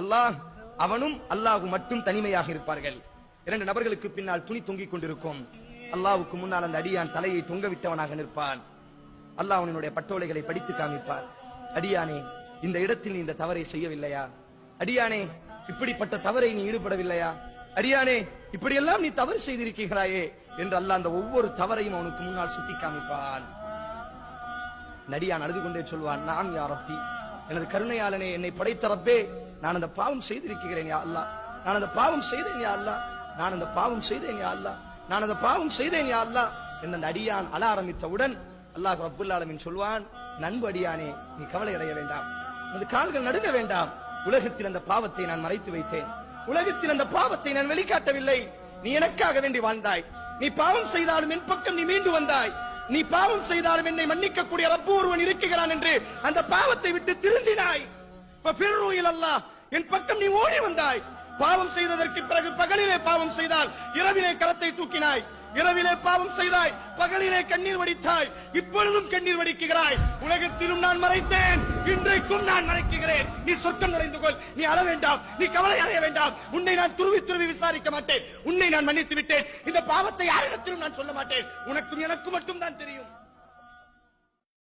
அல்லாஹ் அவனும் அல்லாஹ் மட்டும் தனிமையாக இருப்பார்கள். இரண்டு நபர்களுக்கு பின்னால் துணி தொங்கிக் கொண்டிருக்கும். அல்லாவுக்கு முன்னால் அந்த அடியான் தலையை தொங்க விட்டவனாக நிற்பான். அல்லாஹ் அவனுடைய பட்டோலைகளை படித்து காமிப்பார். அடியானே இந்த இடத்தில் நீ இந்த தவறை செய்யவில்லையா? அடியானே இப்படிப்பட்ட தவறை நீ ஈடுபடவில்லையா? அடியானே இப்படியெல்லாம் நீ தவறு செய்திருக்கிறாயே என்று அல்லாஹ் அந்த ஒவ்வொரு தவறையும் அவனுக்கு முன்னால் சுட்டி காமிப்பான். நடியான் அழுது கொண்டே சொல்வான் நான் யாரப்பி எனது கருணையாளனே என்னை படைத்த ரப்பே நான் அந்த பாவம் செய்திருக்கிறேன் யா அல்லா நான் அந்த பாவம் செய்தேன் யா அல்லா நான் அந்த பாவம் செய்தேன் யா அல்லா நான் அந்த பாவம் செய்தேன் யா அல்லா என் அந்த அடியான் அழ ஆரம்பித்தவுடன் அல்லாஹ் ரப்புல் ஆலமீன் சொல்வான் நண்பு அடியானே நீ கவலை அடைய வேண்டாம். இந்த கால்கள் நடுங்க வேண்டாம். உலகத்தில் அந்த பாவத்தை நான் மறைத்து வைத்தேன். உலகத்தில் அந்த பாவத்தை நான் வெளிக்காட்டவில்லை. நீ எனக்காக வேண்டி வாழ்ந்தாய். நீ பாவம் செய்தாலும் என் பக்கம் நீ மீண்டு வந்தாய். நீ பாவம் செய்தாலும் என்னை மன்னிக்கக்கூடிய ரப்பு ஒருவன் இருக்கிறான் என்று அந்த பாவத்தை விட்டு திருந்தினாய். என் பக்கம் நீ ஓடி வந்தாய். பாவம் செய்ததற்கு பிறகு பகலிலே பாவம் செய்தால் இரவிலே கரத்தை தூக்கினாய். இரவிலே பாவம் செய்தாய் பகலிலே கண்ணீர் வடித்தாய் இப்பொழுதும் கண்ணீர் வடிக்கிறாய். உலகத்திலும் நான் மறைத்தேன் இன்றைக்கும் நான் மறைக்கிறேன். நீ சொர்க்கம் நுழைந்து கொள் நீ அழ வேண்டாம் நீ கவலை அடைய வேண்டாம். உன்னை நான் துருவி துருவி விசாரிக்க மாட்டேன். உன்னை நான் மன்னித்து விட்டேன். இந்த பாவத்தை யாரிடத்திலும் நான் சொல்ல மாட்டேன். உனக்கும் எனக்கும் மட்டும் தான் தெரியும்.